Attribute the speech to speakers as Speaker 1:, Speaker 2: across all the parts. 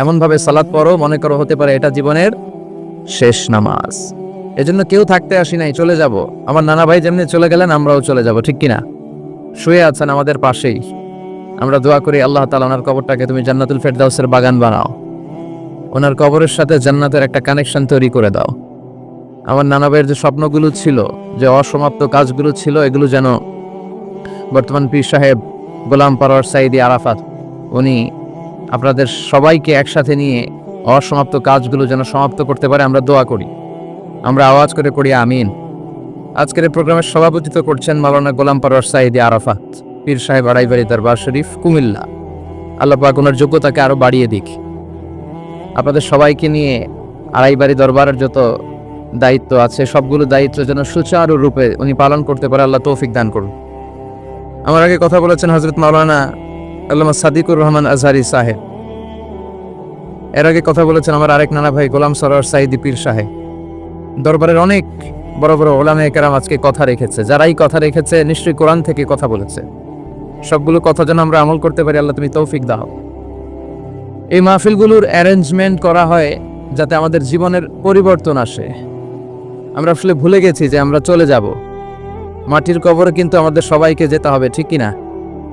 Speaker 1: এমনভাবে সালাদ পড়ো, মনে করো হতে পারে এটা জীবনের শেষ নামাজ। এজন্য কেউ থাকতে আসি নাই, চলে যাব। আমার নানা ভাই যেমনি চলে গেলেন, আমরাও চলে যাব, ঠিক কিনা? শুয়ে আছেন আমাদের পাশেই। আমরা দোয়া করি, আল্লাহ তালা ওনার কবরটাকে তুমি জান্নাতুল ফেরদাউসের বাগান বানাও। ওনার কবরের সাথে জান্নাতের একটা কানেকশন তৈরি করে দাও। আমার নানা ভাইয়ের যে স্বপ্নগুলো ছিল, যে অসমাপ্ত কাজগুলো ছিল, এগুলো যেন বর্তমান পীর সাহেব গোলাম পারওয়ার সাইদি আরাফাত, উনি আপনাদের সবাইকে একসাথে নিয়ে অসমাপ্ত কাজগুলো যেন সমাপ্ত করতে পারে, আমরা দোয়া করি। আমরা আওয়াজ করে করি আমিন। আজকের এই প্রোগ্রামের সভাপতিত্ব করছেন মাওলানা গোলাম পারওয়ার সাইদি আরাফাত, পীর সাহেব আড়াইবাড়ি দরবার শরীফ, কুমিল্লা। আল্লাহ পাক ওনার যোগ্যতাকে আরও বাড়িয়ে দিক। আপনাদের সবাইকে নিয়ে আড়াইবাড়ি দরবারের যত দায়িত্ব আছে, সবগুলো দায়িত্ব যেন সুচারুরূপে উনি পালন করতে পারে, আল্লাহ তৌফিক দান করুন। আমার আগে কথা বলেছেন হজরত মাওলানা আল্লামা সাদিকুর রহমান আজহারি সাহেব। এর আগে কথা বলেছেন আমার আরেক নানা ভাই গোলাম সরোয়ার সাইদি পীর সাহেব দরবারের অনেক বড় বড় ওলামে কেরাম আজকে কথা রেখেছে, যারাই কথা রেখেছে নিশ্চয়ই কোরআন থেকে কথা বলেছে। সবগুলো কথা যেন আমরা আমল করতে পারি, আল্লাহ তুমি তৌফিক দাও। এই মাহফিলগুলোর অ্যারেঞ্জমেন্ট করা হয় যাতে আমাদের জীবনের পরিবর্তন আসে। আমরা আসলে ভুলে গেছি যে আমরা চলে যাব। মাটির কবরে কিন্তু আমাদের সবাইকে যেতে হবে, ঠিক কি না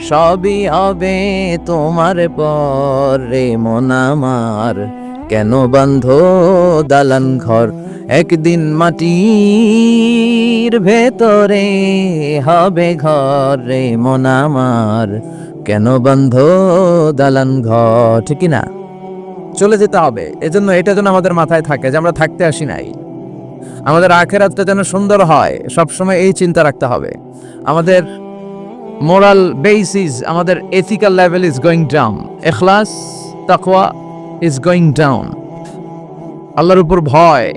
Speaker 1: সবই হবে তোমার পরে মন আমার। কেন বন্ধ দালান ঘর? একদিন মাটির ভেতরে হবে ঘরে মন আমার। কেন বন্ধ দালান ঘর? ঠিক না? চলে যেতে হবে। এজন্য এটা যেন আমাদের মাথায় থাকে যে আমরা থাকতে আসি নাই। আমাদের আখের আখেরাতটা যেন সুন্দর হয়। সবসময় এই চিন্তা রাখতে হবে। আমাদের মোরাল বেসিস আমাদের ethical level is going down এখলাস তাকওয়া ইজ গোয়িং ডাউন আল্লাহর উপর ভয়,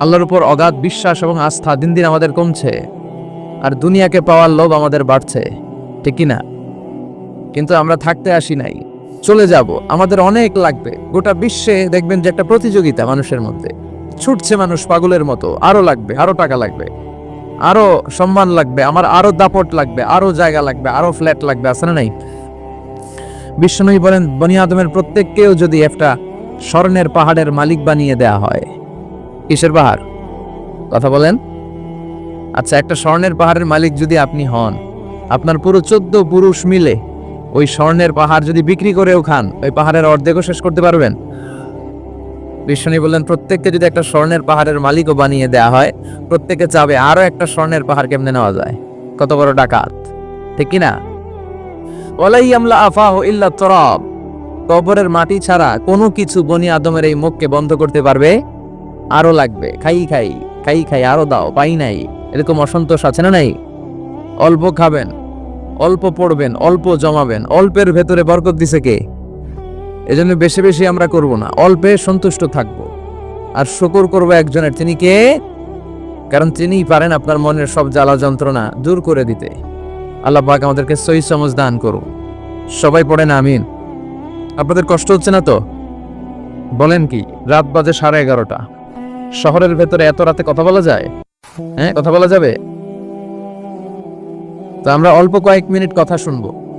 Speaker 1: আল্লাহর উপর অগাধ বিশ্বাস এবং আস্থা দিন দিন আমাদের কমছে। আর দুনিয়াকে পাওয়ার লোভ আমাদের বাড়ছে, ঠিক না কিন্তু আমরা থাকতে আসি নাই, চলে যাব। আমাদের অনেক লাগবে। গোটা বিশ্বে দেখবেন যে একটা প্রতিযোগিতা মানুষের মধ্যে। ছুটছে মানুষ পাগলের মতো, আরও লাগবে, আরও টাকা লাগবে। আরও সম্মান লাগবে, আমার আরও দাপট লাগবে, আরও জায়গা লাগবে, আরও ফ্ল্যাট লাগবে, আছে না নাই? বিশ্বনবী বলেন, বনি আদমের প্রত্যেককেও যদি একটা স্বর্ণের পাহাড়ের মালিক বানিয়ে দেয়া হয়, কিসের পাহাড়? কথা বলেন। আচ্ছা একটা স্বর্ণের পাহাড়ের মালিক যদি আপনি হন, আপনার পুরো চোদ্দ পুরুষ মিলে ওই স্বর্ণের পাহাড় যদি বিক্রি করেও খান, ওই পাহাড়ের অর্ধেকও শেষ করতে পারবেন? বিষ্ণু বললেন, প্রত্যেককে যদি একটা স্বর্ণের পাহাড়ের মালিকও বানিয়ে দেয়া হয়, প্রত্যেকে চাবে আরও একটা স্বর্ণের পাহাড় কেমনে নেওয়া যায়? কত বড় ডাকাত, ঠিক না? ওলাই আমলা আফাহ ইল্লা তরব কবরের মাটি ছাড়া কোনো কিছু বনি আদমের এই মুখকে বন্ধ করতে পারবে? আরও লাগবে, খাই খাই খাই খাই, আরও দাও, পাই নাই, এরকম অসন্তোষ আছে না নাই? অল্প খাবেন, অল্প পড়বেন, অল্প জমাবেন, অল্পের ভেতরে বরকত দিছে কে? এজন্য বেশি বেশি আমরা করব না। অল্পে সন্তুষ্ট থাকব। আর শুকর করব একজনের। তিনি কে? কারণ তিনিই পারেন আপনার মনের সব জ্বালা যন্ত্রণা দূর করে দিতে। আল্লাহ পাক আমাদেরকে সই সমজ দান করুন। সবাই পড়েন আমিন। আপনাদের কষ্ট হচ্ছে না তো? বলেন কি, রাত বাজে সাড়ে এগারোটা। শহরের ভেতরে এত রাতে কথা বলা যায়? হ্যাঁ কথা বলা যাবে? তো আমরা অল্প কয়েক মিনিট কথা শুনব।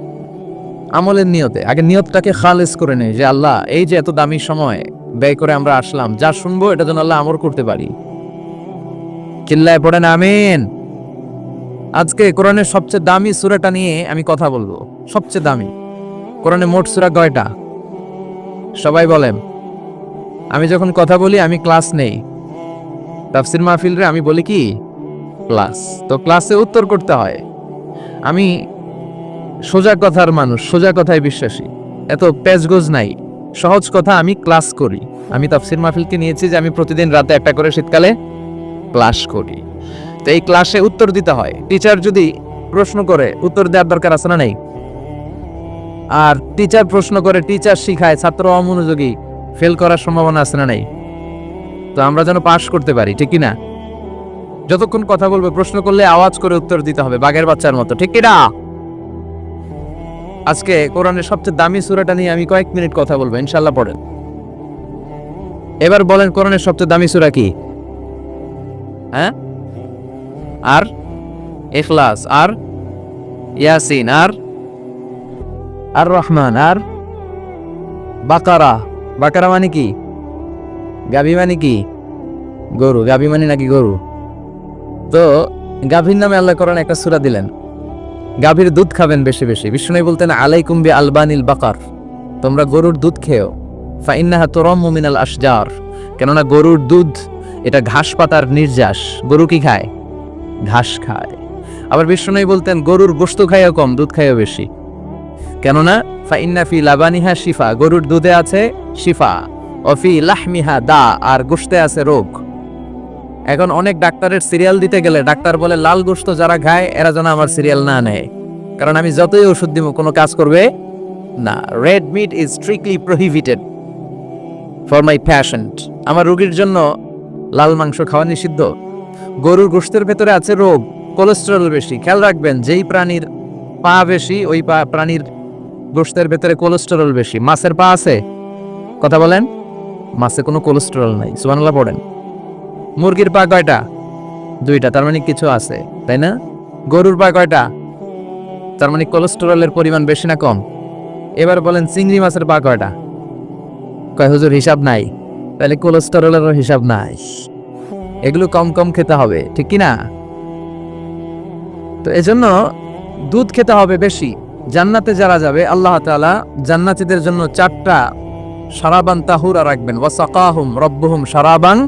Speaker 1: আমলের নিয়তে। আগে নিয়তটাকে খালেজ করে নেই যে, আল্লাহ, এই যে এত দামি সময়, ব্যয় করে আমরা আসলাম, যা শুনব, এটা যেন আল্লাহ আমর করতে পারি। চিল্লায় পড়েন, আমিন। আজকে কোরআনের সবচেয়ে দামি সুরাটা নিয়ে আমি কথা বলব। সবচেয়ে দামি। কোরআনে মোট সুরা কয়টা? সবাই বলেন। আমি যখন কথা বলি, আমি ক্লাস নেই। তাফসির মাহফিলরে আমি বলি কি? ক্লাস। তো ক্লাসে উত্তর করতে হয়। আমি সোজা কথার মানুষ, সোজা কথায় বিশ্বাসী। এত প্যাচগোজ নাই। সহজ কথা, আমি ক্লাস করি। আমি তাফসির মাহফিলকে নিয়েছি যে আমি প্রতিদিন রাতে একটা করে শীতকালে ক্লাস করি। তো এই ক্লাসে উত্তর দিতে হয়। টিচার যদি প্রশ্ন করে, উত্তর দেওয়ার দরকার আছে না নেই? আর টিচার প্রশ্ন করে, টিচার শিখায়, ছাত্র অমনোযোগী ফেল করার সম্ভাবনা আছে না নাই? তো আমরা যেন পাশ করতে পারি, ঠিক না? যতক্ষণ কথা বলবে, প্রশ্ন করলে আওয়াজ করে উত্তর দিতে হবে, বাঘের বাচ্চার মতো, ঠিক কি না? আজকে কোরআনের সবচেয়ে দামি সূরাটা নিয়ে আমি কয়েক মিনিট কথা বলব ইনশাল্লাহ পড়েন। এবার বলেন কোরআনের সবচেয়ে দামি সূরা কি? হ্যাঁ? আর? এখলাস আর? ইয়াসিন। আর? আর রহমান। আর? বাকারা। বাকারা মানে কি? গাভী মানে কি? গরু। গাভী মানে নাকি গরু? তো গাভীর নামে আল্লাহ করেন একটা সূরা দিলেন। গাভীর দুধ খাবেন বেশি বেশি। বিষ্ণু বলতেন, আলাইকুম বি আলবানিল বাকার। তোমরা গরুর দুধ খেও। ফাইন্নাহা তোরম মিনাল আশজার। কেননা গরুর দুধ, এটা ঘাস পাতার নির্যাস। গরু কি খায়? ঘাস খায়। আবার বিষ্ণু বলতেন, গরুর গোস্ত খাইও কম, দুধ খাইও বেশি। কেননা, ফাইন্না ফি লাবানিহা শিফা। গরুর দুধে আছে শিফা। অফি লাহমিহা দা, আর গোস্তে আছে রোগ। এখন অনেক ডাক্তারের সিরিয়াল দিতে গেলে ডাক্তার বলে, লাল গোস্ত যারা খায়, এরা যেন আমার সিরিয়াল না নেয়। কারণ আমি যতই ওষুধ দিব কোনো কাজ করবে না। Red meat is strictly prohibited for my patient আমার রোগীর জন্য লাল মাংস খাওয়া নিষিদ্ধ। গরুর গোস্তের ভেতরে আছে রোগ কোলেস্টেরল বেশি। খেয়াল রাখবেন, যেই প্রাণীর পা বেশি, ওই পা প্রাণীর গোস্তের ভেতরে কোলেস্টেরল বেশি। মাছের পা আছে? কথা বলেন? মাছে কোনো কোলেস্টেরল নাই। সুবহানাল্লাহ, পড়েন। মুরগির পা কয়টা? দুইটা, তার মানে কিছু আছে, তাই না? গরুর পা কয়টা? তার মানে কোলেস্টেরলের পরিমাণ বেশি না কম? এবার বলেন চিংড়ি মাছের পা কয়টা? কয়, হুজুর, হিসাব নাই। তাহলে কোলেস্টেরলেরও হিসাব নাই। এগুলো কম কম খেতে হবে, ঠিক কি না তো এজন্য দুধ খেতে হবে বেশি। জান্নাতে যারা যাবে, আল্লাহ তাআলা জান্নাতীদের জন্য চারটা সারাবান তাহুরা রাখবেন। ওয়াসাকাহুম, রব্বুহুম সারাবান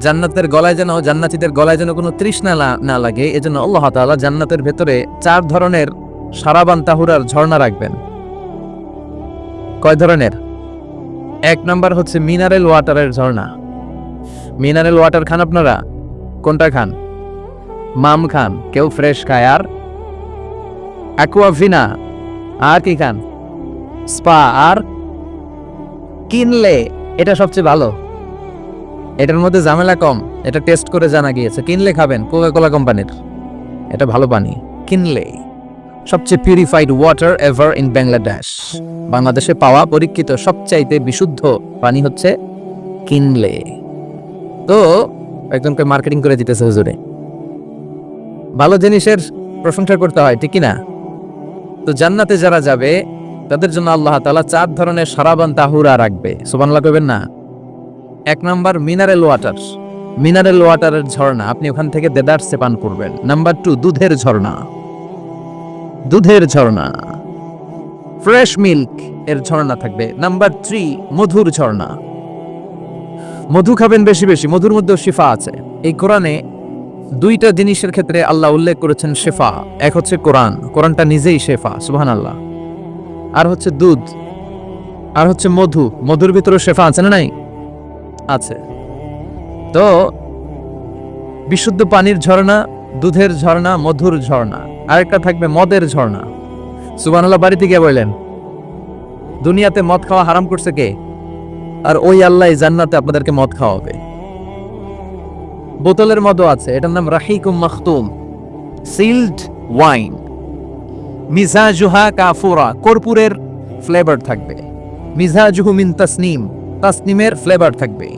Speaker 1: জান্নাতের গলায় যেন, জান্নাতীদের গলায় যেন কোনো তৃষ্ণা না- লাগে, এজন্য আল্লাহ তাআলা জান্নাতের ভেতরে চার ধরনের সারাবান তাহুরার ঝর্ণা রাখবেন। কয় ধরনের? এক নম্বর হচ্ছে মিনারেল ওয়াটারের ঝর্ণা। মিনারেল ওয়াটার খান আপনারা? কোনটা খান? মাম খান, কেউ ফ্রেশ খায়। আর? অ্যাকুয়াভিনা আর কি খান? স্পা, আর? কিনলে, এটা সবচেয়ে ভালো। এটার মধ্যে ঝামেলা কম। এটা টেস্ট করে জানা গিয়েছে। কিনলে খাবেন কোকা কোলা কোম্পানির এটা ভালো পানি। কিনলে সবচেয়ে purified water ever in Bangladesh বাংলাদেশে পাওয়া পরীক্ষিত সবচাইতে বিশুদ্ধ পানি হচ্ছে কিনলে। তো একজনকে মার্কেটিং করে দিতেছে হুজুরে। ভালো জিনিসের প্রশংসা করতে হয়, ঠিক না তো জান্নাতে যারা যাবে, তাদের জন্য আল্লাহ তাআলা চার ধরনের সারাবান তাহুরা রাখবে। সুবহানাল্লাহ কইবেন না? এক নাম্বার মিনারেল ওয়াটার। মিনারেল ওয়াটারের ঝর্ণা, আপনি ওখান থেকে দেদারসে পান করবেন। নাম্বার টু, দুধের ঝর্ণা। দুধের ঝর্ণা। ফ্রেশ মিল্ক এর ঝর্ণা থাকবে। নাম্বার থ্রি, মধুর ঝর্ণা। মধু খাবেন বেশি বেশি, মধুর মধ্যেও শিফা আছে। এই কোরআনে দুইটা জিনিসের ক্ষেত্রে আল্লাহ উল্লেখ করেছেন শেফা। এক হচ্ছে কোরআন, কোরআনটা নিজেই শেফা সুবহান আল্লাহ আর হচ্ছে দুধ। আর হচ্ছে মধু। মধুর ভিতরে শেফা আছে না নাই? আছে। তো, বিশুদ্ধ পানির ঝর্ণা, দুধের ঝর্ণা, মধুর ঝর্ণা, আরেকটা থাকবে মদের ঝর্ণা। সুবহানাল্লাহ বাড়িতে গিয়ে বললেন, দুনিয়াতে মদ খাওয়া হারাম করছে কে? আর ওই আল্লাহ জান্নাতে আপনাদেরকে মদ খাওয়াবে। বোতলের মদও আছে, এটার নাম রাহিকুম মাখতুম। Sealed wine. মিজাজুহা কাফুরা, কর্পূরের ফ্লেভার থাকবে। মিজাজুহু মিন তাসনিম। তাসনিমের ফ্লেভার থাকবে।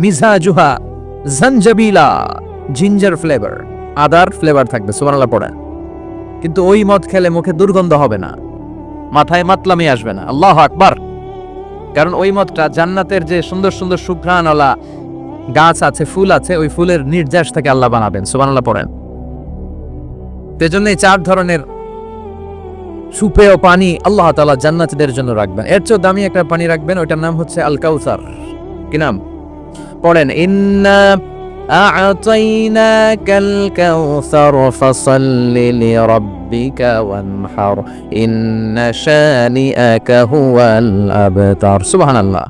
Speaker 1: মিজাজুহা, জানজাবিলা জিঞ্জার ফ্লেভার আদার ফ্লেভার থাকবে, সুবহানাল্লাহ পড়া কিন্তু ওই মদ খেলে মুখে দুর্গন্ধ হবে না। মাথায় মাতলামি আসবে না। আল্লাহ আকবার। কারণ ওই মদটা জান্নাতের যে সুন্দর সুন্দর সুঘ্রাণওয়ালা গাছ আছে, ফুল আছে, ওই ফুলের নির্যাস থেকে আল্লাহ বানাবেন, সুবহানাল্লাহ পড়েন। তেজন্য এই চার ধরনের সুপেয় পানি আল্লাহ তালা জান্নাতীদের জন্য রাখবেন। এর চেয়েও দামি একটা পানি রাখবেন, ওইটার নাম হচ্ছে আল কাউসার কি নাম? পড়েন, ইন্না আ'তাইনাকাল কাউসার ফাসাল্লি লিরাব্বিকা ওয়ানহার, ইন্না শানিআকা হুয়াল আবতার সুবহানাল্লাহ।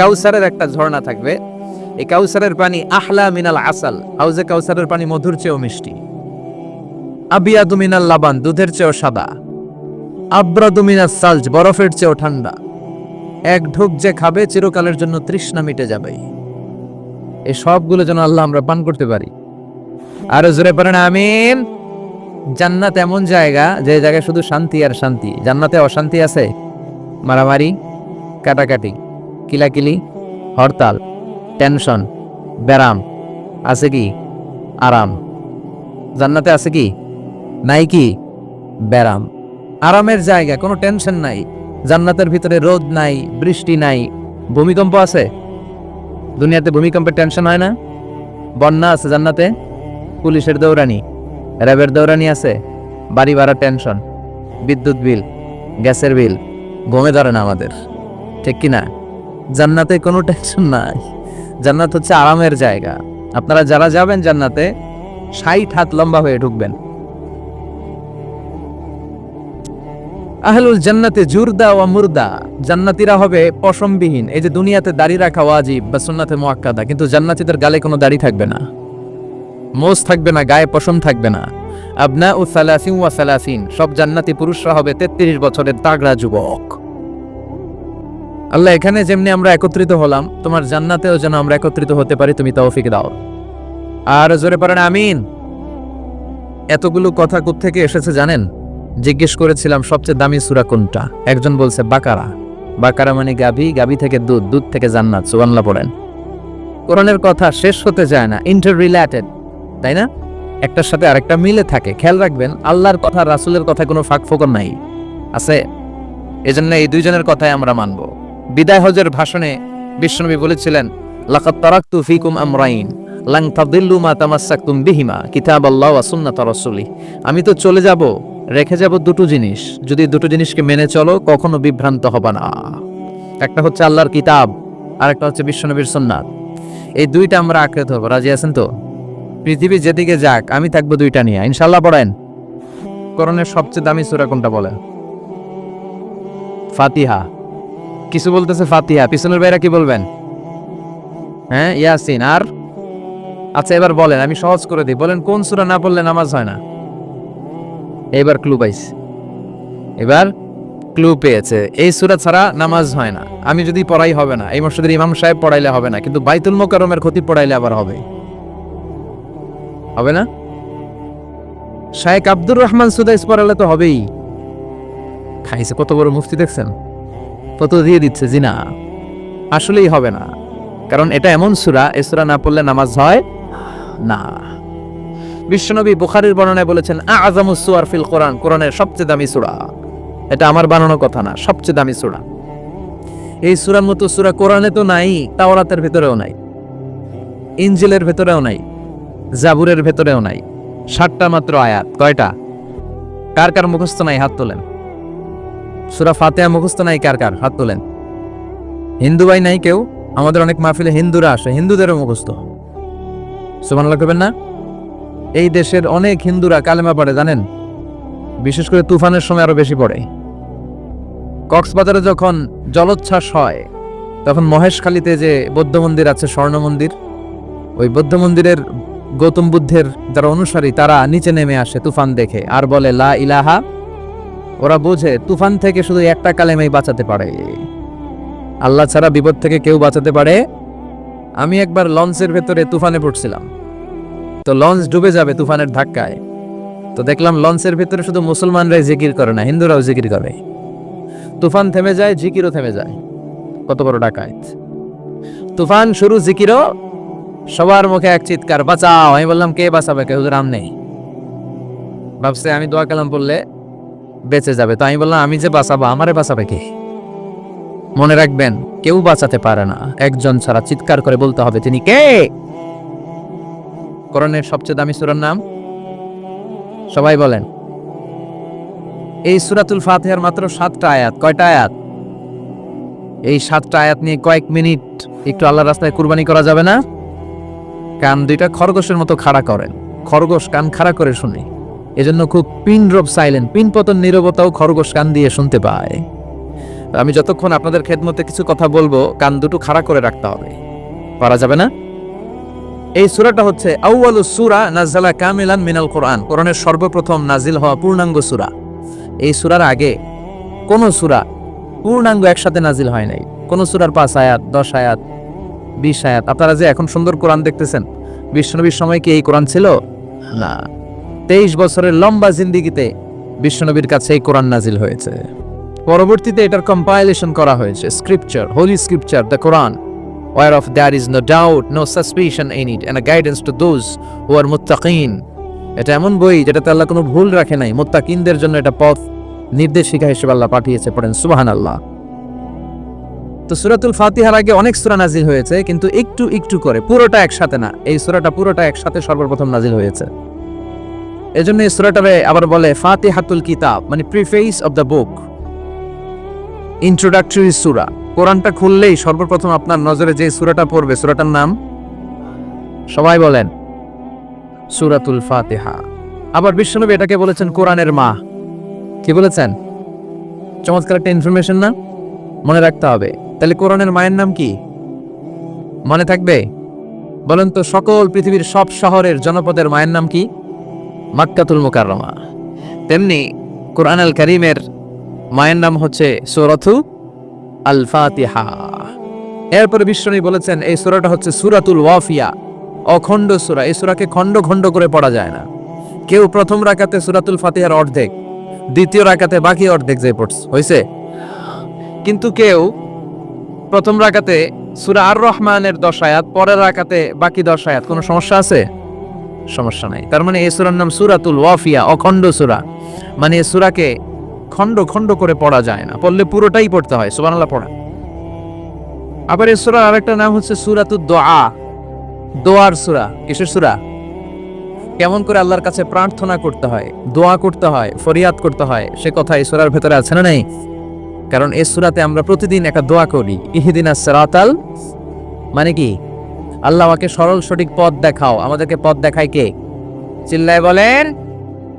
Speaker 1: কাউসারের একটা ঝর্ণা থাকবে। এই কাউসারের পানি আহলা মিনাল আসাল। হাউজে কাউসারের পানি মধুর চেয়েও মিষ্টি। আবিয়াদু মিনাল লাবান, দুধের চেয়েও সাদা। আব্রাদু মিনাস সালজ, বরফের চেয়েও ঠান্ডা। এক ঢোক যে খাবে, চিরকালের জন্য তৃষ্ণা মিটে যাবে এই সবগুলো যেন আল্লাহ আমরা পান করতে পারি। আরও জোরে পারেন আমিন। জান্নাত এমন জায়গা যে জায়গায় শুধু শান্তি আর শান্তি। জান্নাতে অশান্তি আছে? মারামারি, কাটাকাটি, কিলাকিলি, হরতাল, টেনশন, ব্যারাম। আছে কি? আরাম। জান্নাতে আছে কি? নাই কি? ব্যারাম। আরামের জায়গা, কোনো টেনশন নাই। জান্নাতের ভিতরে রোদ নাই, বৃষ্টি নাই। ভূমিকম্প আছে? দুনিয়াতে ভূমিকম্পের টেনশন হয় না? বন্যা আছে জান্নাতে? পুলিশের দৌড়ানি, র্যাবের দৌড়ানি আছে। বাড়ি ভাড়া টেনশন বিদ্যুৎ বিল, গ্যাসের বিল গমে ধরে না আমাদের। ঠিক কি না জান্নাতে কোনো টেনশন নাই। জান্নাত হচ্ছে আরামের জায়গা। আপনারা যারা যাবেন জান্নাতে, ষাট হাত লম্বা হয়ে ঢুকবেন। আহলুল জান্নাতে জুরদা ও মুরদা। জান্নাতীরা হবে পশমবিহীন। এই যে দুনিয়াতে দাড়ি রাখা ওয়াজিব বা সুন্নাতে মুআক্কাদা, কিন্তু জান্নাতীদের গালে কোনো দাড়ি থাকবে না। মোজ থাকবে না, গায়ে পশম থাকবে না। আবনা ও সালাসিন ওয়া সালাসিন, সব জান্নাতি পুরুষরা হবে তেত্রিশ বছরের তাগড়া যুবক। আল্লাহ এখানে যেমনি আমরা একত্রিত হলাম, তোমার জান্নাতেও যেন আমরা একত্রিত হতে পারি, তুমি তৌফিক দাও। আর জোরে পারেন আমিন। এতগুলো কথা থেকে এসেছে জানেন? জিজ্ঞেস করেছিলাম, সবচেয়ে দামি সূরা কোনটা? একজন বলছে, বাকারা। বাকারা মানে গাভী গাভী থেকে দুধ দুধ থেকে জান্নাত, সুবহানাল্লাহ পড়েন। কোরআনের কথা শেষ হতে যায় না ইন্টার রিলেটেড তাই না? একটার সাথে আরেকটা মিলে থাকে, খেয়াল রাখবেন, আল্লাহর কথা, রাসূলের কথা কোনো ফাঁক ফোকর নাই। আছে? এজন্য এই দুইজনের কথাই আমরা মানব। বিদায় হজের ভাষণে বিশ্বনবী বলেছিলেন লাকাত তারাকতু ফিকুম আমরাইন লাং তাদিল্লু মা তামাসসাকতুম বিহিমা, কিতাবাল্লাহ ওয়া সুন্নাত রাসূলি আমি তো চলে যাব রেখে যাব দুটো জিনিস। যদি দুটো জিনিসকে মেনে চলো, কখনো বিভ্রান্ত হবে না। একটা হচ্ছে আল্লাহর কিতাব আর একটা হচ্ছে বিশ্বনবীর সুন্নাত। এই দুইটা আমরা আঁকড়ে ধরবো। রাজি আছেন তো? পৃথিবী যেদিকে যাক, আমি থাকব দুইটা নিয়ে। ইনশাল্লাহ পড়েন। করণের সবচেয়ে দামি সূরা কোনটা বলে ফাতিহা। কিছু বলতেছে ফাতিহা। পিছনের বাইরা কি বলবেন? হ্যাঁ ইয়াসিন। আর? আচ্ছা এবার বলেন, আমি সহজ করে দিই। বলেন, কোন সূরা না পড়লে নামাজ হয় না? এবার ক্লু পাইছে। এবার ক্লু পেয়েছে। এই সুরা ছাড়া নামাজ হয় না। আমি যদি পড়াই হবে না, এই মসজিদের ইমাম সাহেব পড়াইলে হবে না, কিন্তু বাইতুল মোকাররমের ক্ষতি পড়াইলে আবার হবে। হবে না? শায়েক আব্দুর রহমান সুদাইস পড়ালে তো হবেই। খাইছে, কত বড় মুফতি দেখছেন? কত দিয়ে দিচ্ছে জি না আসলেই হবে না। কারণ এটা এমন সুরা এ সুরা না পড়লে নামাজ হয় না। বিশ্বনবী বুখারীর বর্ণনায় বলেছেন আযামুস সুয়ার ফিল কোরআন কোরআনের সবচেয়ে দামি সূরা। এটা আমার বানানো কথা না, সবচেয়ে দামি সূরা। এই সূরার মতো সুরা কোরআনে তো নাই, তাওরাতের ভেতরেও নাই, ইনজিলের ভেতরেও নাই, জাবুরের ভেতরেও নাই। ষাটটা মাত্র আয়াত, কয়টা? কার কার মুখস্থ নাই হাত তোলেন? সুরা ফাতিহা মুখস্থ নাই কার কার হাত তোলেন? হিন্দু ভাই নাই কেউ? আমাদের অনেক মাহফিলে হিন্দুরা আসে, হিন্দুদেরও মুখস্থ। সুবহানাল্লাহ করবেন না? এই দেশের অনেক হিন্দুরা কালেমা পড়ে, জানেন? বিশেষ করে তুফানের সময় আরও বেশি পড়ে। কক্সবাজারে যখন জলোচ্ছ্বাস হয়, তখন মহেশখালীতে যে বৌদ্ধ মন্দির আছে, স্বর্ণ মন্দির, ওই বৌদ্ধ মন্দিরের গৌতম বুদ্ধের যারা অনুসারী, তারা নিচে নেমে আসে তুফান দেখে, আর বলে, লা ইলাহা। ওরা বোঝে, তুফান থেকে শুধু একটা কালেমাই বাঁচাতে পারে। আল্লাহ ছাড়া বিপদ থেকে কেউ বাঁচাতে পারে? আমি একবার লঞ্চের ভেতরে তুফানে পড়ছিলাম। তো লঞ্চ ডুবে যাবে তুফানের ধাক্কায়। তো দেখলাম লঞ্চের ভিতরে শুধু মুসলমানরাই জিকির করে না, হিন্দুরাও জিকির করে। তুফান থেমে যায়, জিকিরও থেমে যায়। কত বড় ডাকাত। তুফান শুরু জিকিরও, সবার মুখে এক চিৎকার, বাঁচাও। আমি বললাম, কে বাঁচাবে? কেউ রাম নেই। ভাবছে, আমি দোয়া কালাম পড়লে বেঁচে যাবে। তো আমি বললাম, আমি যে বাঁচাবো, আমারে বাঁচাবে কে? মনে রাখবেন, কেউ বাঁচাতে পারে না। একজন ছাড়া চিৎকার করে বলতে হবে, তিনি কে? কোরআনের সবচেয়ে দামি সূরার নাম? সবাই বলেন। এই সুরাতুল ফাতিহার মাত্র সাতটা আয়াত। কয়টা আয়াত? এই সাতটা আয়াত নিয়ে কয়েক মিনিট একটু আল্লাহ রাস্তায় কুরবানি করা যাবে না? কান দুইটা খরগোশের মতো খাড়া করেন। খরগোশ কান খাড়া করে শুনে। এজন্য খুব পিন ড্রপ সাইলেন্ট পিন পতন নীরবতাও খরগোশ কান দিয়ে শুনতে পায়। আমি যতক্ষণ আপনাদের খেদমতে কিছু কথা বলব, কান দুটো খাড়া করে রাখতে হবে। পারা যাবে না? এই সূরাটা হচ্ছে আউয়ালু সুরা নাজালা কামিলান মিনাল কোরআন কোরআনের সর্বপ্রথম নাজিল হওয়া পূর্ণাঙ্গ সূরা। এই সূরার আগে কোন সূরা পূর্ণাঙ্গ একসাথে নাজিল হয় নাই। কোন সূরার পাঁচ আয়াত, দশ আয়াত, বিশ আয়াত। আপনারা যে এখন সুন্দর কোরআন দেখতেছেন, বিশ্বনবীর সময় কি এই কোরআন ছিল? না। তেইশ বছরের লম্বা জিন্দিগিতে বিশ্বনবীর কাছে এই কোরআন নাজিল হয়েছে। পরবর্তীতে এটার কম্পাইলেশন করা হয়েছে। Scripture holy scripture the Quran whereof there is no doubt, no suspicion in it, and a guidance to those who are muttaqin. এটা এমন বই যেটাতে আল্লাহ কোনো ভুল রাখে নাই। মুত্তাকিনদের জন্য এটা পথ নির্দেশিকা হিসেবে আল্লাহ পাঠিয়েছে পড়েন। সুবাহান আল্লাহ তো সুরাতুল ফাতিহার আগে অনেক সূরা নাজিল হয়েছে কিন্তু একটু একটু করে পুরোটা একসাথে না। এই সূরাটা পুরোটা একসাথে সর্বপ্রথম নাজিল হয়েছে। এজন্য এই সূরাটারে আবার বলে ফাতিহাতুল কিতাব মানে preface of the book. Introductory সূরা। কোরআনটা খুললেই সর্বপ্রথম আপনার নজরে যে সূরাটা পড়বে, সূরাটার নাম? সবাই বলেন, সুরাতুল ফাতেহা। আবার বিশ্বনবী এটাকে বলেছেন কোরআনের মা। কি বলেছেন? চমৎকার একটা ইনফরমেশন না? মনে রাখতে হবে। তাহলে কোরআনের মায়ের নাম কি? মনে থাকবে? বলেন তো, সকল পৃথিবীর সব শহরের জনপদের মায়ের নাম কি? মাক্কাতুল মুকাররমা। তেমনি কোরআন আল করিমের মায়ের নাম হচ্ছে সৌরথু আল ফাতিহা এরপরে বিশ্বনী বলেছেন, এই সূরাটা হচ্ছে সূরাতুল ওয়াফিয়া, অখণ্ড সূরা। এই সূরাকে খণ্ড খণ্ড করে পড়া যায় না। কেউ প্রথম রাকাতে সূরাতুল ফাতিহার অর্ধেক, দ্বিতীয় রাকাতে বাকি অর্ধেক যে পড়ছে হয়েছে কিন্তু কেউ প্রথম রাকাতে সূরা আর রহমানের দশ আয়াত, পরের রাকাতে বাকি দশ আয়াত, কোনো সমস্যা আছে? সমস্যা নাই। তার মানে এই সূরার নাম সূরাতুল ওয়াফিয়া, অখণ্ড সূরা। মানে এই সূরাকে খণ্ড খণ্ড করে পড়া যায় না, পড়লে পুরোটাই পড়তে হয়, সুবহানাল্লাহ পড়া। আবার এই সূরার আরেকটা নাম হচ্ছে সূরাতুদ দোয়া। দোয়ার সুরা, কিসের সুরা? কেমন করে আল্লাহর কাছে প্রার্থনা করতে হয়, দোয়া করতে হয়, ফরিয়াদ করতে হয়, সে কথা এই সূরার ভেতরে আছে না নেই? কারণ এই সুরাতে আমরা প্রতিদিন একটা দোয়া করি ইহদিনাস সিরাতাল মানে কি? আল্লাহ আমাকে সরল সঠিক পথ দেখাও, আমাদেরকে পথ দেখায় কে? চিল্লায় বলেন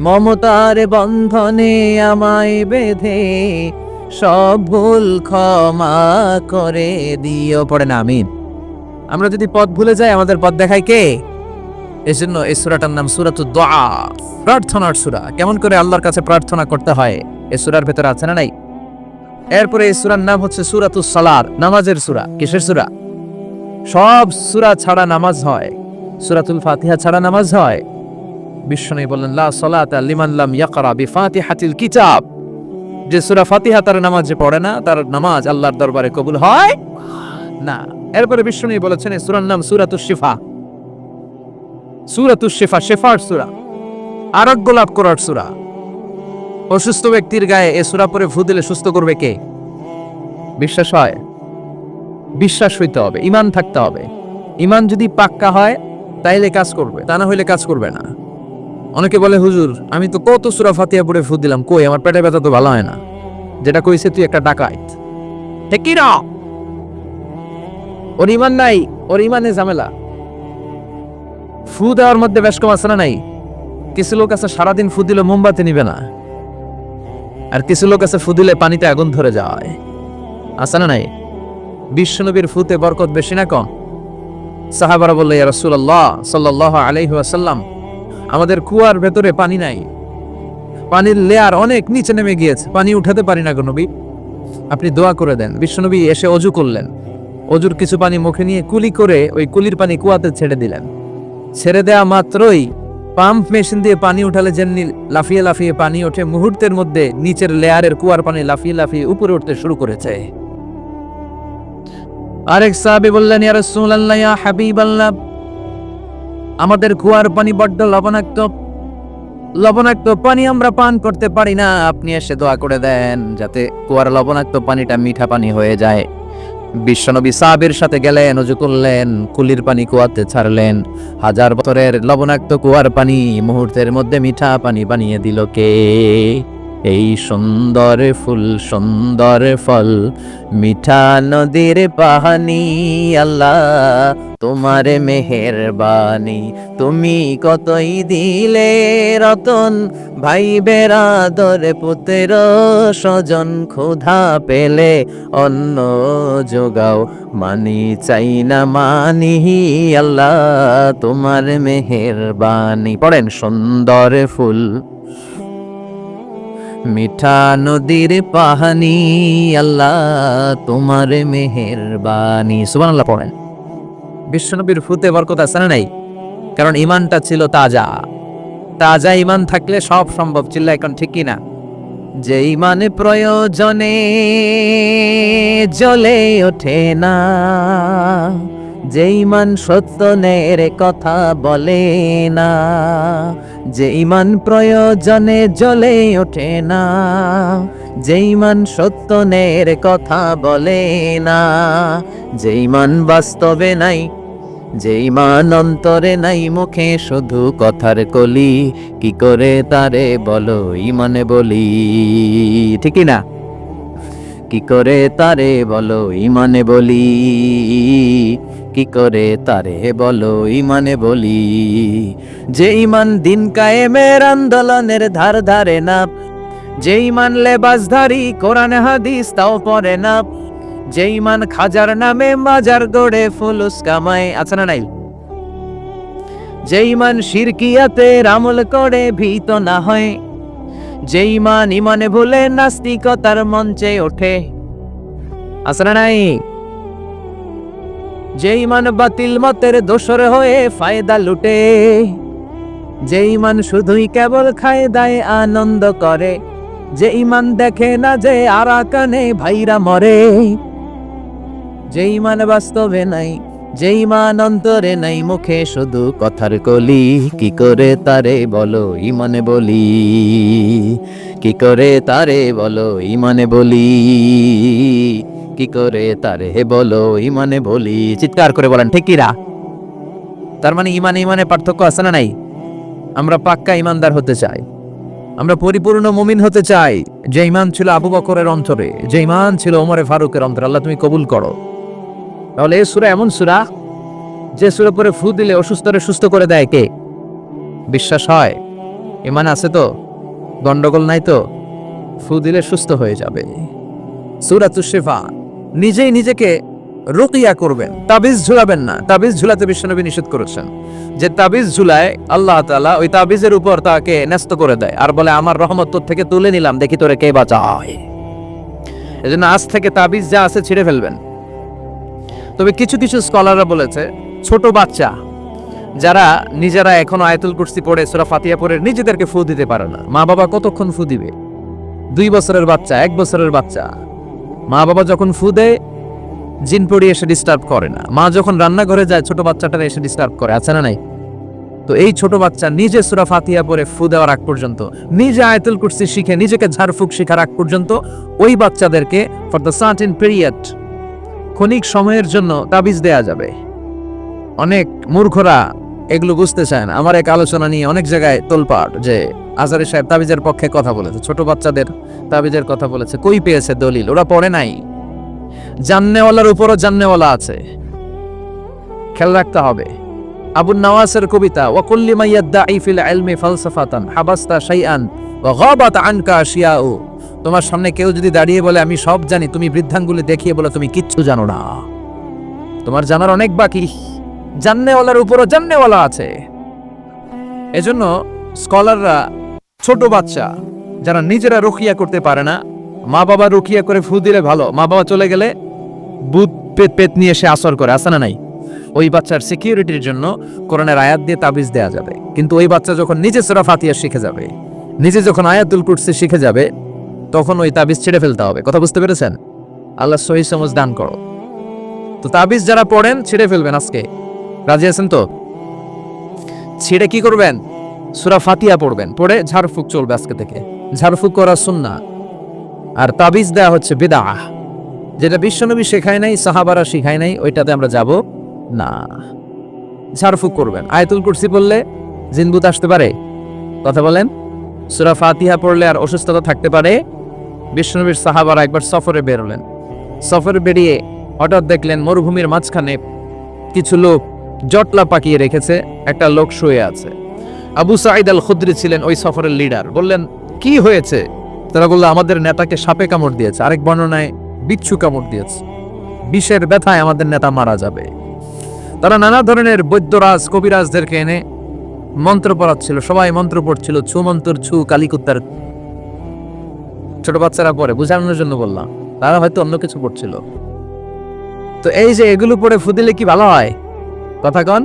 Speaker 1: মমতার বন্ধনে আমায় বেঁধে সব ভুল ক্ষমা করে দিও। পড়ে না, আমিন। আমরা যদি পথ ভুলে যাই, আমাদের পথ দেখায় কে? এজন্য এই সুরাটার নাম সূরাতুদ দোয়া। প্রার্থনার সুরা। কেমন করে আল্লাহর কাছে প্রার্থনা করতে হয়? এই সুরার ভেতরে আছে না নাই? এরপরে এই সূরার নাম হচ্ছে সূরাতুস সালার নামাজের সূরা। কিসের সূরা? সব সুরা ছাড়া নামাজ হয়। সুরাতুল ফাতিহা ছাড়া নামাজ হয়। বিশ্বনবী বললেন, লা সালাতা লিমান লাম ইয়াকরা বিফাতিহাতিল কিতাব। যে সূরা ফাতিহা তার নামাজ পড়ে না, তার নামাজ আল্লাহর দরবারে কবুল হয় না। এরপরে বিশ্বনবী বলেছেন এই সূরার নাম সূরাতুশ শিফা। সূরাতুশ শিফা, শেফার সূরা, আরোগ্য লাভ করার সূরা। অসুস্থ ব্যক্তির গায়ে এ সূরা পরে ফু দিলে সুস্থ করবে কে? বিশ্বাস হয়? বিশ্বাস হইতে হবে ইমান থাকতে হবে। ইমান যদি পাক্কা হয়, তাইলে কাজ করবে, তা না হইলে কাজ করবে না। অনেকে বলে হুজুর আমি তো কত সুরা ফাতিয়া পড়ে ফু দিলাম কই? আমার পেটে ব্যথা তো ভালো হয় না। যেটা কইছে তুই একটা ডাকাইত না ওর ইমান নাই ওর ইমানে ঝামেলা। ফু দেওয়ার মধ্যে বেশ কম আছে না নাই? কিছু লোক আছে সারাদিন ফু দিলে মোমবাতি নিবে না। আর কিছু লোক আছে ফু দিলে পানিতে আগুন ধরে যায়। আছে না নাই? বিশ্বনবীর ফুতে বরকত বেশি না কম? সাহাবারা বলল ইয়া রাসূলুল্লাহ সাল্লাল্লাহু আলাইহি ওয়াসাল্লাম আমাদের কুয়ার ভেতরে পানি নাই। পানির লেয়ার অনেক নিচে নেমে গিয়েছে। পানি উঠাতে পারি না নবী। আপনি দোয়া করে দেন। বিশ্বনবী এসে অজু করলেন। অজুর কিছু পানি মুখে নিয়ে কুলি করে ওই কুলির পানি কুয়াতে ছেড়ে দিলেন। ছেড়ে দেওয়া মাত্রই পাম্প মেশিন দিয়ে পানি উঠালে যেমনি লাফিয়ে লাফিয়ে পানি ওঠে, মুহূর্তের মধ্যে নিচের লেয়ারের কুয়ার পানি লাফিয়ে লাফিয়ে উপরে উঠতে শুরু করেছে। আরেক সাহাবী বললেন, ইয়া রাসূলুল্লাহ, ইয়া হাবিবাল্লাহ। আমাদের কুয়ার পানি বড্ড লবণাক্ত। লবণাক্ত পানি আমরা পান করতে পারি না। আপনি এসে দোয়া করে দেন যাতে কুয়ার লবণাক্ত পানিটা মিঠা পানি হয়ে যায়। বিশ্বনবী সাহাবের সাথে গেলেন অজু করলেন, কুলির পানি কুয়াতে ছাড়লেন। হাজার বছরের লবণাক্ত কুয়ার পানি মুহূর্তের মধ্যে মিঠা পানি বানিয়ে দিল কে? এই সুন্দর ফুল, সুন্দর ফল, মিঠা নদীর পাহানি, আল্লাহ তোমার মেহেরবানি। তুমি কতই দিলে রতন ভাই বেরাদর পুত্র স্বজন, ক্ষুধা পেলে অন্ন যোগাও। মানি চাই না, মানি আল্লাহ তোমার মেহেরবানি। পড়েন সুন্দর ফুল। মিঠা নদীর পাহানি, আল্লাহ তোমার মেহেরবানি। সুবহানাল্লাহ পড়েন। বিশ্বনবীর ফুতে বরকত আছে না নাই? কারণ ইমানটা ছিল তাজা। তাজা ইমান থাকলে সব সম্ভব ছিল এখন ঠিক কিনা? যে ইমান প্রয়োজনে জ্বলে ওঠে না, যে ইমান সত্য সত্যনের কথা বলে না যে ইমান প্রয়োজনে জ্বলে ওঠে না, যে ইমান সত্যনের কথা বলে না, যে ইমান বাস্তবে নাই, যে ইমান অন্তরে নাই, মুখে শুধু কথার কলি, কি করে তারে বলো ইমানে বলি ঠিকই না কি করে তারে বলো ইমানে বলি? কি করে তারে বলো ইমানে বলি? যে ইমান দিন কায়েমের আন্দোলনের ধার ধারে না, যে ইমান লেবাসধারী কোরআন হাদিস তাও পড়ে না, যে ইমান খাজার নামে মাজার গড়ে ফুলুস কামায়, আছে না নাই? যে ইমান শিরকিয়াতে আমল করে ভীত না হয়, যে ইমান ইমানে ভুলে নাস্তিকতার মঞ্চে ওঠে, আছে না নাই? যে ইমান বাতিল মতের দোসর হয়ে ফায়দা লুটে যে ইমান শুধুই কেবল খায় দায় আনন্দ করে যে ইমান দেখে না যে আরাকানে ভাইরা মরে যে ইমান বাস্তবে নাই যে ইমান অন্তরে নাই, মুখে শুধু কথার কলি, কি করে তারে বলো ইমানে বলি, কি করে তারে বলো ইমানে বলি। কি করে তারে বলো? ইমানে বলি, চিৎকার করে বলেন, ঠিক কিরা তার মানে ইমানে ইমানে পার্থক্য আছে না নাই? আমরা পাক্কা ইমানদার হতে চাই। আমরা পরিপূর্ণ মুমিন হতে চাই। যে ইমান ছিল আবু বকরের অন্তরে, যে ইমান ছিল ওমরে ফারুকের অন্তরে, আল্লাহ তুমি কবুল করো। তাহলে এই সুরা এমন সুরা? যে সুরা পরে ফু দিলে অসুস্থরে সুস্থ করে দেয় কে? বিশ্বাস হয়? ইমান আছে তো? গন্ডগোল নাই তো? ফু দিলে সুস্থ হয়ে যাবে। সুরা শিফা নিজেই নিজেকে রুকিয়া করবেন। তাবিজ ঝুলাবেন না। তাবিজ ঝুলাতে বিশ্বনবী নিষেধ করেছেন যে তাবিজ ঝুলায় আল্লাহ তালা ওই তাবিজের উপর তাকে ন্যস্ত করে দেয় আর বলে, আমার রহমত তোর থেকে তুলে নিলাম, দেখি তোরে কে বাঁচায়। এজন্য আজ থেকে তাবিজ যা আছে ছিঁড়ে ফেলবেন। তবে কিছু কিছু স্কলাররা বলেছে, ছোট বাচ্চা, যারা নিজেরা এখনও আয়তুল কুরসি পড়ে সূরা ফাতিয়া পড়ে নিজেদেরকে ফু দিতে পারে না। মা বাবা কতক্ষণ ফু দিবে? দুই বছরের বাচ্চা, এক বছরের বাচ্চা। মা বাবা যখন ফু দেয়, জিন পড়ি এসে ডিস্টার্ব করে না। মা যখন রান্নাঘরে যায়, ছোট বাচ্চাটা এসে ডিস্টার্ব করে, আছে না নাই? তো এই ছোট বাচ্চা নিজে সুরা ফাতিয়া পরে ফু দেওয়ার আগ পর্যন্ত, নিজে আয়াতুল কুর্সি শিখে, নিজেকে ঝাড়ফুঁক শেখার আগ পর্যন্ত, ওই বাচ্চাদেরকে ফর দ্য সার্টেন পিরিয়ড ক্ষণিক সময়ের জন্য তাবিজ দেয়া যাবে। অনেক মূর্খরা এগুলো বুঝতে চায় না। আমার এক আলোচনা নিয়ে অনেক জায়গায় তোলপাট যে আজারি সাহেব তাবিজের পক্ষে কথা বলেছে। ছোট বাচ্চাদের তাবিজের কথা বলেছে। কই পেয়েছে দলিল? ওরা পড়ে নাই। জান্নেওয়ালার উপরও জান্নেওয়ালা আছে। খেয়াল রাখতে হবে। আবু নওয়াসের কবিতা, ওয়াকুল্লি মাইয়াদ্দাঈ ফিল ইলমি ফালসাফাতান হাবাস্তা শাইআন ওয়া গাবাত আনকা আশিয়াউ। তোমার সামনে কেউ যদি দাঁড়িয়ে বলে, আমি সব জানি, তুমি বৃদ্ধাঙ্গুলি দেখিয়ে বলে, তুমি কিচ্ছু জানো না। তোমার জানার অনেক বাকি। জান্নেওয়ালার উপরও জান্নেওয়ালা আছে। এজন্য স্কলাররা ছোট বাচ্চা যারা নিজেরা রুকিয়া করতে পারে না, মা বাবা রুকিয়া করে ফু দিলে ভালো, মা বাবা চলে গেলে বুধ পেট পেট নিয়ে সে আসর করে আসে না নাই? ওই বাচ্চার সিকিউরিটির জন্য কোরআনের আয়াত দিয়ে তাবিজ দেয়া যাবে। কিন্তু ওই বাচ্চা যখন নিজে সুরা ফাতিহা শিখে যাবে, নিজে যখন আয়াতুল কুরসি শিখে যাবে, তখন ওই তাবিজ ছেড়ে ফেলতে হবে। কথা বুঝতে পেরেছেন? আল্লাহ সহি সমজ দান করো। তো তাবিজ যারা পড়েন, ছেড়ে ফেলবেন আজকে। রাজি আছেন তো? ছিঁড়ে কি করবেন? সুরা ফাতিয়া পড়বেন, পড়ে ঝাড়ফুঁক চলবে আজকে থেকে। ঝাড়ফুঁক করা সুন্না আর তাবিজ দেয়া হচ্ছে বেদা যেটা বিশ্বনবী শেখায় নাই, সাহাবারা শিখায় নাই, ওইটাতে আমরা যাব না। ঝাড়ফুঁক করবেন। আয়তুল কুরসি পড়লে জিনবুত আসতে পারে? কথা বলেন। সুরা ফাতিহা পড়লে আর অসুস্থতা থাকতে পারে? বিশ্বনবীর সাহাবারা একবার সফরে বেরোলেন। সফরে বেরিয়ে হঠাৎ দেখলেন মরুভূমির মাঝখানে কিছু লোক জটলা পাকিয়ে রেখেছে, একটা লোক শুয়ে আছে। আবু সাঈদ আল খুদ্রি ছিলেন ওই সফরের লিডার বললেন, কি হয়েছে? তারা বলল, আমাদের নেতাকে সাপে কামড় দিয়েছে, আরেক বর্ণনায় বিচ্ছু কামড় দিয়েছে। বিষের ব্যথায় আমাদের নেতা মারা যাবে। তারা নানা ধরনের বৈদ্যরাজ, কবিরাজদেরকে এনে মন্ত্র পড়াচ্ছিল। সবাই মন্ত্র পড়ছিল, ছু মন্ত্র, ছু কালিকুত্তার। ছোট বাচ্চারা পরে বুঝানোর জন্য বললাম, তারা হয়তো অন্য কিছু পড়ছিল। তো এই যে এগুলো পড়ে ফুদিলে কি ভালো হয়? কথা কন,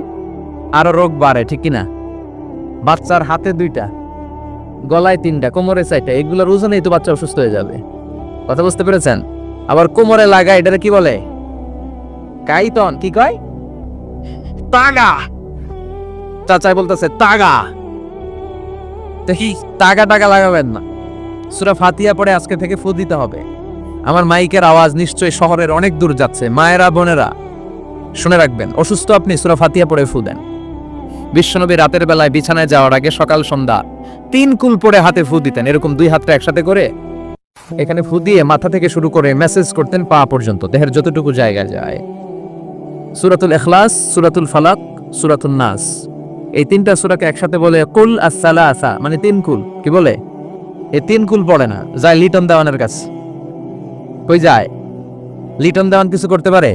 Speaker 1: আরও রোগ বাড়ে, ঠিক কি না বাচ্চার হাতে দুইটা, গলায় তিনটা, কোমরে চারটা, এগুলোর ওজনেই তো বাচ্চা অসুস্থ হয়ে যাবে। কথা বুঝতে পেরেছেন? আবার কোমরে লাগায়, এটারে কি বলে? কাইতন, কি কয়? তাগা। চাচাই বলতেছে, তাগা। দেখি তাগা টাগা লাগাবেন না। সুরা ফাতিয়া পড়ে আজকে থেকে ফু দিতে হবে। আমার মাইকের আওয়াজ নিশ্চয়ই শহরের অনেক দূর যাচ্ছে। মায়েরা, বোনেরা শুনে রাখবেন, অসুস্থ আপনি সুরা ফাতিয়া পড়ে ফু দেন। বিশ্বনবী রাতের বেলায় বিছানায় যাওয়ার আগে সকাল সন্ধ্যা তিন কুল পরে হাতে ফু দিতেন, এরকম দুই হাতটা একসাথে করে এখানে ফু দিয়ে মাথা থেকে শুরু করে মেসেজ করতেন পা পর্যন্ত, দেহের যতটুকু জায়গা যায়। সুরাতুল এখলাস সুরাতুল ফালাক সুরাতুল নাস। এই তিনটা সুরাকে একসাথে বলে কুল আসসালা আসা মানে তিন কুল, কি বলে? এই তিন কুল পড়ে না, যায় লিটন দেওয়ানের কাছে। কই যায়? লিটন দেওয়ান কিছু করতে পারে?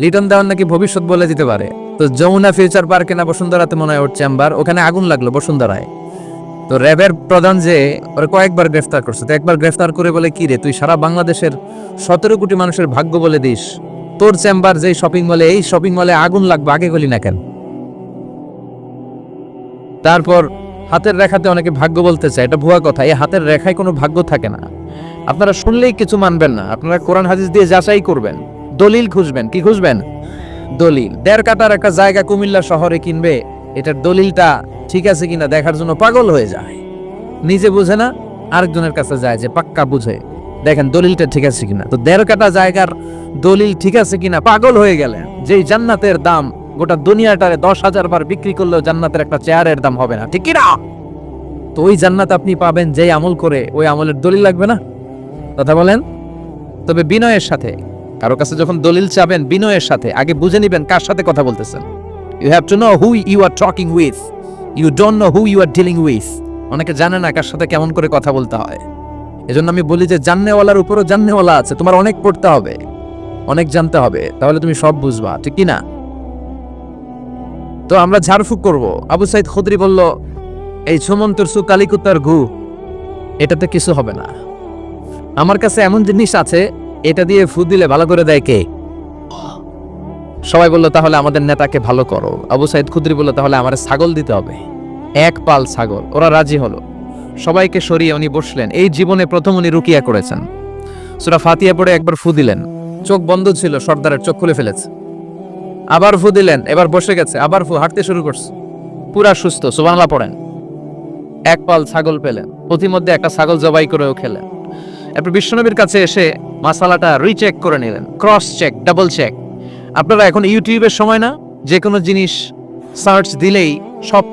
Speaker 1: লিটন দেওয়ান নাকি ভবিষ্যৎ বলে দিতে পারে। তো যমুনা ফিউচার পার্কে না বসুন্ধরাতে মনে হয় ওর চেম্বার, ওখানে আগুন লাগল বসুন্ধরায়। তো র্যাবের প্রধান যে, ওরা কয়েকবার গ্রেফতার করছে। তো একবার গ্রেফতার করে বলে কি রে, তুই সারা বাংলাদেশের সতেরো কোটি মানুষের ভাগ্য বলে দিস। তোর চেম্বার যেই শপিং মলে এই শপিং মলে আগুন লাগবে, আগে গলি না কেন? তারপর হাতের রেখাতে অনেকে ভাগ্য বলতে চায়, এটা ভুয়া কথা। এই হাতের রেখায় কোনো ভাগ্য থাকে না। আপনারা শুনলেই কিছু মানবেন না। আপনারা কোরআন হাদিস দিয়ে যাচাই করবেন। দলিল খুঁজবেন, কি খুঁজবেন? দলিল। দেড় কাটার একটা জায়গা কুমিল্লা শহরে কিনবে, এটার দলিলটা ঠিক আছে কিনা দেখার জন্য পাগল হয়ে যায়। নিজে বুঝে না, আরেকজনের কাছে যায় যে পাক্কা বুঝে। দেখেন দলিলটা ঠিক আছে কিনা। তো দেড় কাটা জায়গার দলিল ঠিক আছে কিনা পাগল হয়ে গেলেন। যেই জান্নাতের দাম গোটা দুনিয়াটারে দশ হাজার বার বিক্রি করলেও জান্নাতের একটা চেয়ারের দাম হবে না। ঠিক কিনা? তো ওই জান্নাত আপনি পাবেন যেই আমল করে, ওই আমলের দলিল লাগবে না? কথা বলেন? তবে বিনয়ের সাথে কারও কাছে যখন দলিল চাবেন বিনয়ের সাথে, আগে বুঝে নিবেন কার সাথে কথা বলতেছেন। You have to know who you are talking with you don't know who you are dealing with অনেকে জানে না কার সাথে কেমন করে কথা বলতে হয়। এজন্য আমি বলি যে, জান্নেওয়ালার উপরও জান্নেওয়ালা আছে, তোমার অনেক পড়তে হবে, অনেক জানতে হবে, তাহলে তুমি সব বুঝবা, ঠিক কি না? তো আমরা ঝাড়ফুঁক করব। আবু সাইদ খুদরি বলল, এই সুমন্তর সু কালিকুত্তার ঘু, এটাতে কিছু হবে না। আমার কাছে এমন জিনিস আছে এটা দিয়ে ফু দিলে ভালো করে দেয় কে? সবাই বলল, তাহলে আমাদের নেতাকে ভালো করো। আবু সাইদ খুদরি বলল, তাহলে আমার ছাগল দিতে হবে। এক পাল ছাগল, ওরা রাজি হলো। সবাইকে সরিয়ে উনি বসলেন। এই জীবনে প্রথম উনি রুকিয়া করেছেন। সুরা ফাতিয়া পড়ে একবার ফু দিলেন। চোখ বন্ধ ছিল, সর্দারের চোখ খুলে ফেলেছে। আবার ফু দিলেন, এবার বসে গেছে, আবার ফু হাঁটতে শুরু করছে। পুরা সুস্থ সুবাংলা পড়েন। এক পাল ছাগল পেলেন। প্রতিমধ্যে একটা ছাগল জবাই করেও খেলেন। এরপর বিশ্বনবীর কাছে এসে মাসালাটা রিচেক করে নিলেন। ক্রস চেক ডাবল চেক আপনারা এখন ইউটিউবের সময় না? যে কোনো জিনিস সার্চ দিলেই সব